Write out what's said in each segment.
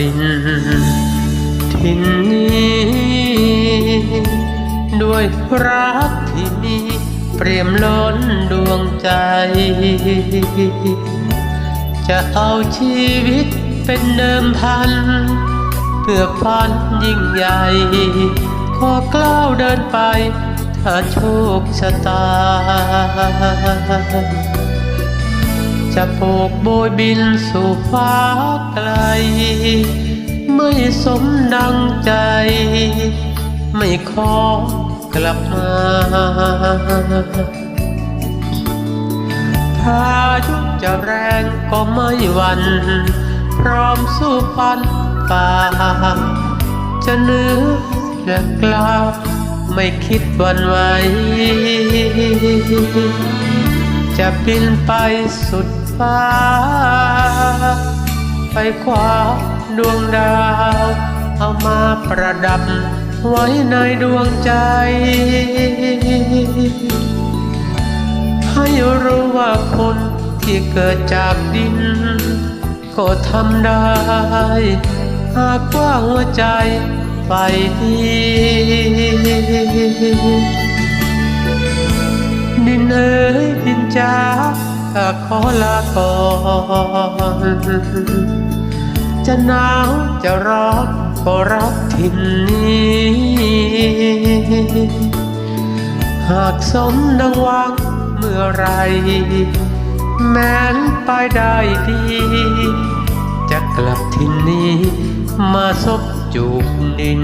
ดิน ทินนี้ ด้วยรักที่มีเปรียมล้นดวงใจ จะเอาชีวิตเป็นเดิมพัน เพื่อฝันยิ่งใหญ่ ขอกล้าวเดินไป ถ้าโชคชะตา จะโบกโบยบินสู่ฟ้าไกล ไม่สมดังใจ ไม่ขอกลับมา พายุจะแรงก็ไม่หวันพร้อมสู้ฟันฝ่า จะเหนื้อและกล้าไม่คิดวันไหวจะบินไปสุด ฟ้า ไปคว้าดวงดาว เอามาประดับไว้ในดวงใจ ให้รู้ว่าคนที่เกิดจากดิน ก็ทำได้ หากว่าหัวใจไฟดีดินเอ๋ยดินจ้า ข้าขอลาก่อนจะหนาวจะร้อนก็รักถิ่นนี้ หากสมดังหวังเมื่อไร แม้นไปได้ดี จะกลับที่นี้มาซบจูบดิน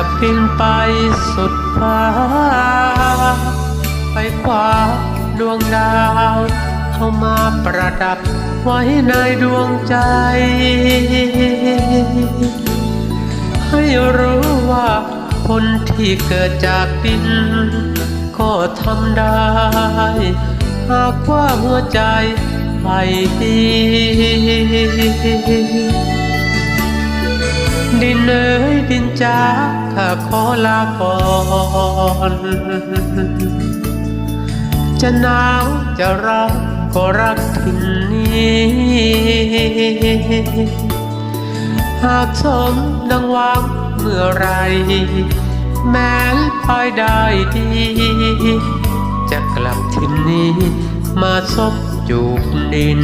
จะบินไปสุดฟ้า ไปคว้าดวงดาวเอามาประดับไว้ในดวงใจ ให้รู้ว่าคนที่เกิดจากดิน ก็ทำได้ หากว่าหัวใจไปดีดินเอ๋ยดินจ้า ขอลาก่อนจะหนาวจะร้อนก็รักทินนี้ หากสมดังหวังเมื่อไร แม้ไปได้ดี จะกลับทินนี้มาซบจูบดิน